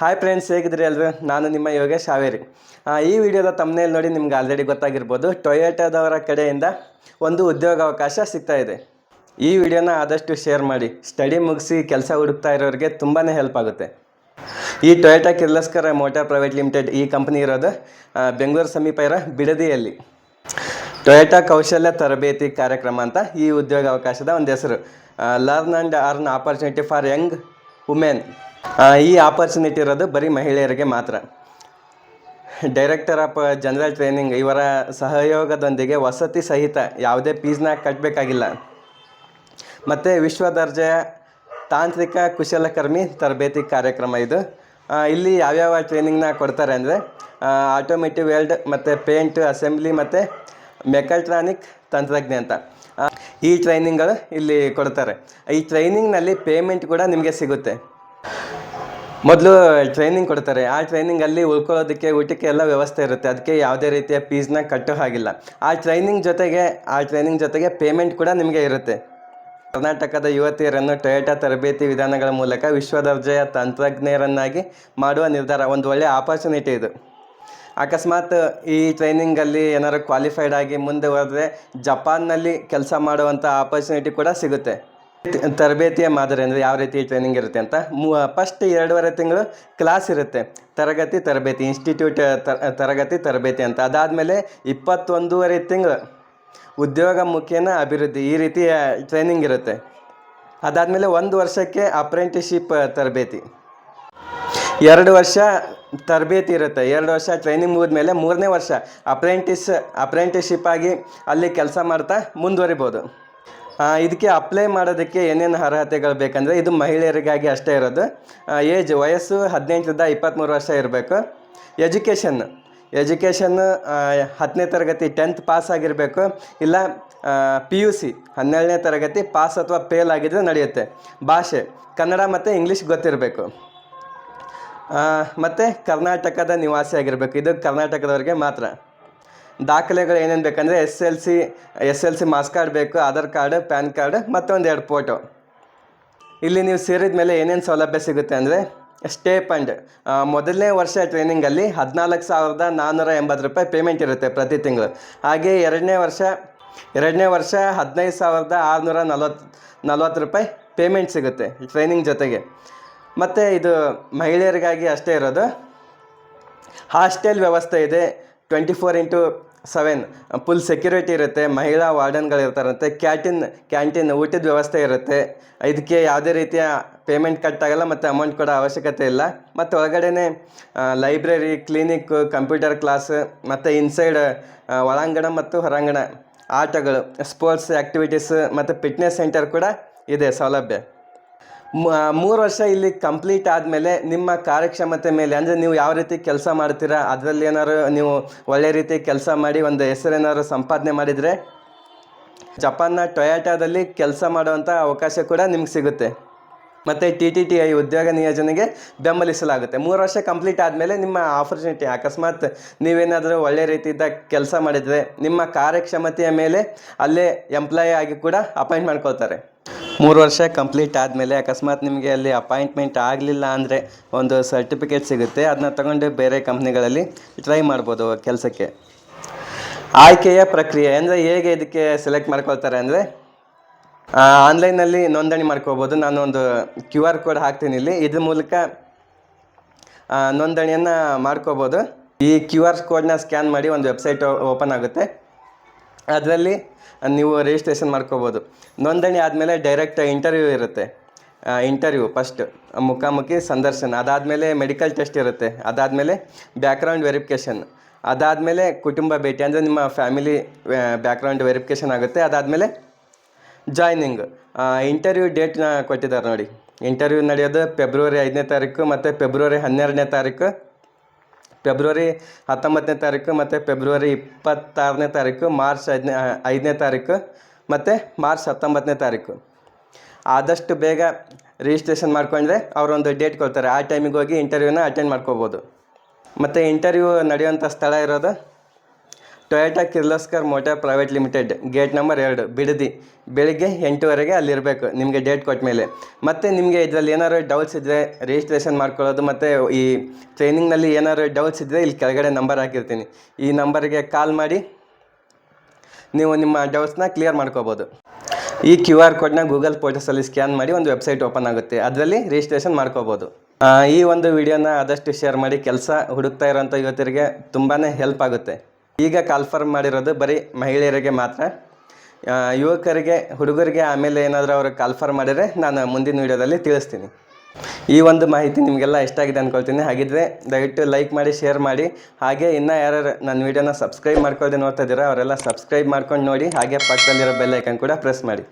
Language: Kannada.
ಹಾಯ್ ಫ್ರೆಂಡ್ಸ್ ಹೇಗಿದ್ರಿ ಅಲ್ವೇ ನಾನು ನಿಮ್ಮ ಯೋಗೇಶ್ ಹಾವೇರಿ. ಈ ವಿಡಿಯೋದ ತಮ್ಮನೇಲಿ ನೋಡಿ ನಿಮ್ಗೆ ಆಲ್ರೆಡಿ ಗೊತ್ತಾಗಿರ್ಬೋದು. ಟೊಯೋಟಾದವರ ಕಡೆಯಿಂದ ಒಂದು ಉದ್ಯೋಗಾವಕಾಶ ಸಿಗ್ತಾ ಇದೆ. ಈ ವಿಡಿಯೋನ ಆದಷ್ಟು ಶೇರ್ ಮಾಡಿ. ಸ್ಟಡಿ ಮುಗಿಸಿ ಕೆಲಸ ಹುಡುಕ್ತಾ ಇರೋರಿಗೆ ತುಂಬಾ ಹೆಲ್ಪ್ ಆಗುತ್ತೆ. ಈ Toyota Kirloskar motor private limited ಈ ಕಂಪ್ನಿ ಇರೋದು ಬೆಂಗಳೂರು ಸಮೀಪ ಇರೋ ಬಿಡದಿಯಲ್ಲಿ. ಟೊಯೋಟಾ ಕೌಶಲ್ಯ ತರಬೇತಿ ಕಾರ್ಯಕ್ರಮ ಅಂತ ಈ ಉದ್ಯೋಗಾವಕಾಶದ ಒಂದು ಹೆಸರು. Learn and earn opportunity for young women ಈ ಆಪರ್ಚುನಿಟಿ ಇರೋದು ಬರೀ ಮಹಿಳೆಯರಿಗೆ ಮಾತ್ರ. ಡೈರೆಕ್ಟರ್ ಆಫ್ ಜನರಲ್ ಟ್ರೈನಿಂಗ್ ಇವರ ಸಹಯೋಗದೊಂದಿಗೆ ವಸತಿ ಸಹಿತ ಯಾವುದೇ ಫೀಸ್ನ ಕಟ್ಟಬೇಕಾಗಿಲ್ಲ ಮತ್ತು ವಿಶ್ವ ದರ್ಜೆಯ ತಾಂತ್ರಿಕ ಕುಶಲಕರ್ಮಿ ತರಬೇತಿ ಕಾರ್ಯಕ್ರಮ ಇದು. ಇಲ್ಲಿ ಯಾವ್ಯಾವ ಟ್ರೈನಿಂಗ್ನ ಕೊಡ್ತಾರೆ ಅಂದರೆ ಆಟೋಮೇಟಿವ್ ವೆಲ್ಡ್ ಮತ್ತು ಪೇಂಟ್ ಅಸೆಂಬ್ಲಿ ಮತ್ತು ಮೆಕಲ್ಟ್ರಾನಿಕ್ ತಂತ್ರಜ್ಞ ಅಂತ. ಈ ಟ್ರೈನಿಂಗ್ಗಳು ಇಲ್ಲಿ ಕೊಡ್ತಾರೆ. ಈ ಟ್ರೈನಿಂಗ್ನಲ್ಲಿ ಪೇಮೆಂಟ್ ಕೂಡ ನಿಮಗೆ ಸಿಗುತ್ತೆ. ಮೊದಲು ಟ್ರೈನಿಂಗ್ ಕೊಡ್ತಾರೆ. ಆ ಟ್ರೈನಿಂಗಲ್ಲಿ ಉಳ್ಕೊಳ್ಳೋದಕ್ಕೆ, ಊಟಕ್ಕೆ ಎಲ್ಲ ವ್ಯವಸ್ಥೆ ಇರುತ್ತೆ. ಅದಕ್ಕೆ ಯಾವುದೇ ರೀತಿಯ ಫೀಸ್ನ ಕಟ್ಟೋ ಹಾಗಿಲ್ಲ. ಆ ಟ್ರೈನಿಂಗ್ ಜೊತೆಗೆ, ಆ ಟ್ರೈನಿಂಗ್ ಜೊತೆಗೆ ಪೇಮೆಂಟ್ ಕೂಡ ನಿಮಗೆ ಇರುತ್ತೆ. ಕರ್ನಾಟಕದ ಯುವತಿಯರನ್ನು ಟೊಯೋಟಾ ತರಬೇತಿ ವಿಧಾನಗಳ ಮೂಲಕ ವಿಶ್ವ ದರ್ಜೆಯ ತಂತ್ರಜ್ಞರನ್ನಾಗಿ ಮಾಡುವ ನಿರ್ಧಾರ, ಒಂದು ಒಳ್ಳೆಯ ಆಪರ್ಚುನಿಟಿ ಇದು. ಅಕಸ್ಮಾತ್ ಈ ಟ್ರೈನಿಂಗಲ್ಲಿ ಏನಾದ್ರು ಕ್ವಾಲಿಫೈಡ್ ಆಗಿ ಮುಂದೆ ಹೋದರೆ ಜಪಾನ್ನಲ್ಲಿ ಕೆಲಸ ಮಾಡುವಂಥ ಆಪರ್ಚುನಿಟಿ ಕೂಡ ಸಿಗುತ್ತೆ. ತರಬೇತಿಯ ಮಾದರಿ ಅಂದರೆ ಯಾವ ರೀತಿ ಟ್ರೈನಿಂಗ್ ಇರುತ್ತೆ ಅಂತ. ಮೂ ಫಸ್ಟ್ ಎರಡೂವರೆ ತಿಂಗಳು ಕ್ಲಾಸ್ ಇರುತ್ತೆ. ತರಗತಿ, ತರಬೇತಿ ಇನ್ಸ್ಟಿಟ್ಯೂಟ್ ತರಗತಿ, ತರಬೇತಿ ಅಂತ. ಅದಾದಮೇಲೆ ಇಪ್ಪತ್ತೊಂದೂವರೆ ತಿಂಗಳು ಉದ್ಯೋಗ ಮುಖೇನ ಅಭಿವೃದ್ಧಿ ಈ ರೀತಿಯ ಟ್ರೈನಿಂಗ್ ಇರುತ್ತೆ. ಅದಾದಮೇಲೆ ಒಂದು ವರ್ಷಕ್ಕೆ ಅಪ್ರೆಂಟಿಶಿಪ್ ತರಬೇತಿ. ಎರಡು ವರ್ಷ ತರಬೇತಿ ಇರುತ್ತೆ. ಎರಡು ವರ್ಷ ಟ್ರೈನಿಂಗ್ ಮುಗಿದ್ಮೇಲೆ ಮೂರನೇ ವರ್ಷ ಅಪ್ರೆಂಟಿಸ್ ಅಪ್ರೆಂಟಿಶಿಪ್ ಆಗಿ ಅಲ್ಲಿ ಕೆಲಸ ಮಾಡ್ತಾ ಮುಂದುವರಿಬೋದು. ಇದಕ್ಕೆ ಅಪ್ಲೈ ಮಾಡೋದಕ್ಕೆ ಏನೇನು ಅರ್ಹತೆಗಳು ಬೇಕಂದರೆ ಇದು ಮಹಿಳೆಯರಿಗಾಗಿ ಅಷ್ಟೇ ಇರೋದು. ಏಜ್ ವಯಸ್ಸು ಹದಿನೆಂಟರಿಂದ ಇಪ್ಪತ್ತ್ಮೂರು ವರ್ಷ ಇರಬೇಕು. ಎಜುಕೇಷನ್ ಎಜುಕೇಷನ್ ಹತ್ತನೇ ತರಗತಿ ಟೆಂತ್ ಪಾಸ್ ಆಗಿರಬೇಕು. ಇಲ್ಲ ಪಿ ಯು ಸಿ ಹನ್ನೆರಡನೇ ತರಗತಿ ಪಾಸ್ ಅಥವಾ ಫೇಲ್ ಆಗಿದ್ರೆ ನಡೆಯುತ್ತೆ. ಭಾಷೆ, ಕನ್ನಡ ಮತ್ತು ಇಂಗ್ಲೀಷ್ ಗೊತ್ತಿರಬೇಕು. ಮತ್ತು ಕರ್ನಾಟಕದ ನಿವಾಸಿ ಆಗಿರಬೇಕು. ಇದು ಕರ್ನಾಟಕದವರಿಗೆ ಮಾತ್ರ. ದಾಖಲೆಗಳು ಏನೇನು ಬೇಕಂದರೆ S L C, S L C marks card ಬೇಕು, ಆಧಾರ್ ಕಾರ್ಡ್, ಪ್ಯಾನ್ ಕಾರ್ಡ್ ಮತ್ತು ಒಂದು ಎರಡು ಫೋಟೋ. ಇಲ್ಲಿ ನೀವು ಸೇರಿದ ಮೇಲೆ ಏನೇನು ಸೌಲಭ್ಯ ಸಿಗುತ್ತೆ ಅಂದರೆ ಸ್ಟೇ ಫಂಡ್. ಮೊದಲನೇ ವರ್ಷ ಟ್ರೈನಿಂಗಲ್ಲಿ ಹದಿನಾಲ್ಕು ಸಾವಿರದ ನಾನ್ನೂರ ಎಂಬತ್ತು ರೂಪಾಯಿ ಪೇಮೆಂಟ್ ಇರುತ್ತೆ ಪ್ರತಿ ತಿಂಗಳು. ಹಾಗೆ ಎರಡನೇ ವರ್ಷ ಎರಡನೇ ವರ್ಷ ಹದಿನೈದು ಸಾವಿರದ ಆರುನೂರ ನಲ್ವತ್ತು ನಲ್ವತ್ತು ರೂಪಾಯಿ ಪೇಮೆಂಟ್ ಸಿಗುತ್ತೆ ಟ್ರೈನಿಂಗ್ ಜೊತೆಗೆ. ಮತ್ತು ಇದು ಮಹಿಳೆಯರಿಗಾಗಿ ಅಷ್ಟೇ ಇರೋದು. ಹಾಸ್ಟೆಲ್ ವ್ಯವಸ್ಥೆ ಇದೆ twenty four into seven. Full security ಇರುತ್ತೆ, ಮಹಿಳಾ ವಾರ್ಡನ್ಗಳು ಇರ್ತಾರಂತೆ ಕ್ಯಾಂಟೀನ್ ಕ್ಯಾಂಟೀನ್, ಊಟದ ವ್ಯವಸ್ಥೆ ಇರುತ್ತೆ. ಇದಕ್ಕೆ ಯಾವುದೇ ರೀತಿಯ ಪೇಮೆಂಟ್ ಕಟ್ಟಾಗಲ್ಲ ಮತ್ತು ಅಮೌಂಟ್ ಕೊಡೋ ಅವಶ್ಯಕತೆ ಇಲ್ಲ. ಮತ್ತು ಒಳಗಡೆನೆ ಲೈಬ್ರರಿ, ಕ್ಲಿನಿಕ್, ಕಂಪ್ಯೂಟರ್ ಕ್ಲಾಸ್, ಮತ್ತು ಇನ್ಸೈಡ್ ಒಳಾಂಗಣ ಮತ್ತು ಹೊರಾಂಗಣ ಆಟಗಳು, ಸ್ಪೋರ್ಟ್ಸ್ ಆ್ಯಕ್ಟಿವಿಟೀಸ್ ಮತ್ತು ಫಿಟ್ನೆಸ್ ಸೆಂಟರ್ ಕೂಡ ಇದೆ ಸೌಲಭ್ಯ. ಮೂರು ವರ್ಷ ಇಲ್ಲಿ ಕಂಪ್ಲೀಟ್ ಆದಮೇಲೆ ನಿಮ್ಮ ಕಾರ್ಯಕ್ಷಮತೆ ಮೇಲೆ, ಅಂದರೆ ನೀವು ಯಾವ ರೀತಿ ಕೆಲಸ ಮಾಡ್ತೀರಾ, ಅದರಲ್ಲಿ ಏನಾದ್ರು ನೀವು ಒಳ್ಳೆ ರೀತಿ ಕೆಲಸ ಮಾಡಿ ಒಂದು ಹೆಸರೇನಾದ್ರು ಸಂಪಾದನೆ ಮಾಡಿದರೆ, ಜಪಾನ್ನ ಟೊಯಾಟಾದಲ್ಲಿ ಕೆಲಸ ಮಾಡುವಂಥ ಅವಕಾಶ ಕೂಡ ನಿಮ್ಗೆ ಸಿಗುತ್ತೆ. ಮತ್ತು ಟಿ ಟಿ ಟಿ ಐ ಉದ್ಯೋಗ ನಿಯೋಜನೆಗೆ ಬೆಂಬಲಿಸಲಾಗುತ್ತೆ. ಮೂರು ವರ್ಷ ಕಂಪ್ಲೀಟ್ ಆದಮೇಲೆ ನಿಮ್ಮ ಆಪರ್ಚುನಿಟಿ ಅಕಸ್ಮಾತ್ ನೀವೇನಾದರೂ ಒಳ್ಳೆ ರೀತಿಯಿಂದ ಕೆಲಸ ಮಾಡಿದರೆ, ನಿಮ್ಮ ಕಾರ್ಯಕ್ಷಮತೆಯ ಮೇಲೆ ಅಲ್ಲೇ ಎಂಪ್ಲಾಯಿ ಆಗಿ ಕೂಡ ಅಪಾಯಿಂಟ್ ಮಾಡ್ಕೊಳ್ತಾರೆ. ಮೂರು ವರ್ಷ ಕಂಪ್ಲೀಟ್ ಆದಮೇಲೆ ಅಕಸ್ಮಾತ್ ನಿಮಗೆ ಅಲ್ಲಿ ಅಪಾಯಿಂಟ್ಮೆಂಟ್ ಆಗಲಿಲ್ಲ ಅಂದರೆ ಒಂದು ಸರ್ಟಿಫಿಕೇಟ್ ಸಿಗುತ್ತೆ ಅದನ್ನ ತಗೊಂಡು ಬೇರೆ ಕಂಪ್ನಿಗಳಲ್ಲಿ ಟ್ರೈ ಮಾಡ್ಬೋದು ಕೆಲಸಕ್ಕೆ. ಆಯ್ಕೆಯ ಪ್ರಕ್ರಿಯೆ ಅಂದರೆ ಹೇಗೆ ಇದಕ್ಕೆ ಸೆಲೆಕ್ಟ್ ಮಾಡ್ಕೊಳ್ತಾರೆ ಅಂದರೆ ಆನ್ಲೈನಲ್ಲಿ ನೋಂದಣಿ ಮಾಡ್ಕೋಬೋದು. ನಾನು ಒಂದು ಕ್ಯೂ ಆರ್ ಕೋಡ್ ಹಾಕ್ತೀನಿ ಇಲ್ಲಿ. ಇದ್ರ ಮೂಲಕ ನೋಂದಣಿಯನ್ನು ಮಾಡ್ಕೋಬೋದು. ಈ ಕ್ಯೂ ಆರ್ ಕೋಡ್ನ ಸ್ಕ್ಯಾನ್ ಮಾಡಿ ಒಂದು ವೆಬ್ಸೈಟ್ ಓಪನ್ ಆಗುತ್ತೆ. ಅದರಲ್ಲಿ ನೀವು ರಿಜಿಸ್ಟ್ರೇಷನ್ ಮಾಡ್ಕೋಬೋದು. ನೋಂದಣಿ ಆದಮೇಲೆ ಡೈರೆಕ್ಟ್ ಇಂಟರ್ವ್ಯೂ ಇರುತ್ತೆ. ಇಂಟರ್ವ್ಯೂ ಫಸ್ಟ್ ಮುಖಾಮುಖಿ ಸಂದರ್ಶನ. ಅದಾದಮೇಲೆ ಮೆಡಿಕಲ್ ಟೆಸ್ಟ್ ಇರುತ್ತೆ. ಅದಾದಮೇಲೆ ಬ್ಯಾಕ್ಗ್ರೌಂಡ್ ವೆರಿಫಿಕೇಷನ್ ಅದಾದಮೇಲೆ ಕುಟುಂಬ ಭೇಟಿ, ಅಂದರೆ ನಿಮ್ಮ ಫ್ಯಾಮಿಲಿ ಬ್ಯಾಕ್ಗ್ರೌಂಡ್ ವೆರಿಫಿಕೇಷನ್ ಆಗುತ್ತೆ. ಅದಾದಮೇಲೆ ಜಾಯ್ನಿಂಗ್ ಇಂಟರ್ವ್ಯೂ ಡೇಟ್ನ ಕೊಟ್ಟಿದ್ದಾರೆ ನೋಡಿ. ಇಂಟರ್ವ್ಯೂ ನಡೆಯೋದು ಫೆಬ್ರವರಿ ಐದನೇ ತಾರೀಕು ಮತ್ತು ಫೆಬ್ರವರಿ ಹನ್ನೆರಡನೇ ತಾರೀಕು. ಫೆಬ್ರವರಿ ಹತ್ತೊಂಬತ್ತನೇ ತಾರೀಕು ಮತ್ತು ಫೆಬ್ರವರಿ ಇಪ್ಪತ್ತಾರನೇ ತಾರೀಕು, ಮಾರ್ಚ್ ಐದನೇ ಐದನೇ ತಾರೀಕು ಮತ್ತು ಮಾರ್ಚ್ ಹತ್ತೊಂಬತ್ತನೇ ತಾರೀಕು. ಆದಷ್ಟು ಬೇಗ ರಿಜಿಸ್ಟ್ರೇಷನ್ ಮಾಡ್ಕೊಂಡ್ರೆ ಅವರೊಂದು ಡೇಟ್ ಕೊಡ್ತಾರೆ. ಆ ಟೈಮಿಗೆ ಹೋಗಿ ಇಂಟರ್ವ್ಯೂನ ಅಟೆಂಡ್ ಮಾಡ್ಕೋಬೋದು. ಮತ್ತು ಇಂಟರ್ವ್ಯೂ ನಡೆಯುವಂಥ ಸ್ಥಳ ಇರೋದು Toyota Kirloskar motor private limited gate number ಎರಡು, ಬಿಡದಿ. ಬೆಳಿಗ್ಗೆ ಎಂಟುವರೆಗೆ ಅಲ್ಲಿರಬೇಕು, ನಿಮಗೆ ಡೇಟ್ ಕೊಟ್ಟ ಮೇಲೆ. ಮತ್ತು ನಿಮಗೆ ಇದರಲ್ಲಿ ಏನಾದ್ರು ಡೌಟ್ಸ್ ಇದ್ದರೆ ರಿಜಿಸ್ಟ್ರೇಷನ್ ಮಾಡ್ಕೊಳ್ಳೋದು, ಮತ್ತು ಈ ಟ್ರೈನಿಂಗ್ನಲ್ಲಿ ಏನಾದ್ರು ಡೌಟ್ಸ್ ಇದ್ದರೆ ಇಲ್ಲಿ ಕೆಳಗಡೆ ನಂಬರ್ ಹಾಕಿರ್ತೀನಿ. ಈ ನಂಬರ್ಗೆ ಕಾಲ್ ಮಾಡಿ, ನೀವು ನಿಮ್ಮ ಡೌಟ್ಸ್ನ ಕ್ಲಿಯರ್ ಮಾಡ್ಕೋಬೋದು. ಈ ಕ್ಯೂ ಆರ್ ಕೋಡ್ನ ಗೂಗಲ್ ಪೋರ್ಟಸಲ್ಲಿ ಸ್ಕ್ಯಾನ್ ಮಾಡಿ ಒಂದು ವೆಬ್ಸೈಟ್ ಓಪನ್ ಆಗುತ್ತೆ. ಅದರಲ್ಲಿ ರಿಜಿಸ್ಟ್ರೇಷನ್ ಮಾಡ್ಕೋಬೋದು. ಈ ಒಂದು ವಿಡಿಯೋನ ಆದಷ್ಟು ಶೇರ್ ಮಾಡಿ, ಕೆಲಸ ಹುಡುಕ್ತಾ ಇರೋಂಥ ಯುವತಿಯರಿಗೆ ತುಂಬಾ ಹೆಲ್ಪ್ ಆಗುತ್ತೆ. ಈಗ ಕಾಲ್ಫರ್ಮ್ ಮಾಡಿರೋದು ಬರೀ ಮಹಿಳೆಯರಿಗೆ ಮಾತ್ರ. ಯುವಕರಿಗೆ, ಹುಡುಗರಿಗೆ ಆಮೇಲೆ ಏನಾದರೂ ಅವರು ಕಾಲ್ಫರ್ಮ್ ಮಾಡಿದರೆ ನಾನು ಮುಂದಿನ ವೀಡಿಯೋದಲ್ಲಿ ತಿಳಿಸ್ತೀನಿ. ಈ ಒಂದು ಮಾಹಿತಿ ನಿಮಗೆಲ್ಲ ಇಷ್ಟ ಆಗಿದೆ ಅಂದ್ಕೊಳ್ತೀನಿ ಹಾಗಿದ್ರೆ ದಯವಿಟ್ಟು ಲೈಕ್ ಮಾಡಿ ಶೇರ್ ಮಾಡಿ. ಹಾಗೆ ಇನ್ನು ಯಾರು ನನ್ನ ವೀಡಿಯೋನ ಸಬ್ಸ್ಕ್ರೈಬ್ ಮಾಡ್ಕೊಳ್ಳದೆ ನೋಡ್ತಾ ಇದ್ದೀರಾ ಅವರೆಲ್ಲ ಸಬ್ಸ್ಕ್ರೈಬ್ ಮಾಡ್ಕೊಂಡು ನೋಡಿ. ಹಾಗೆ ಪಕ್ಕದಲ್ಲಿರೋ ಬೆಲ್ಲೈಕನ್ ಕೂಡ ಪ್ರೆಸ್ ಮಾಡಿ.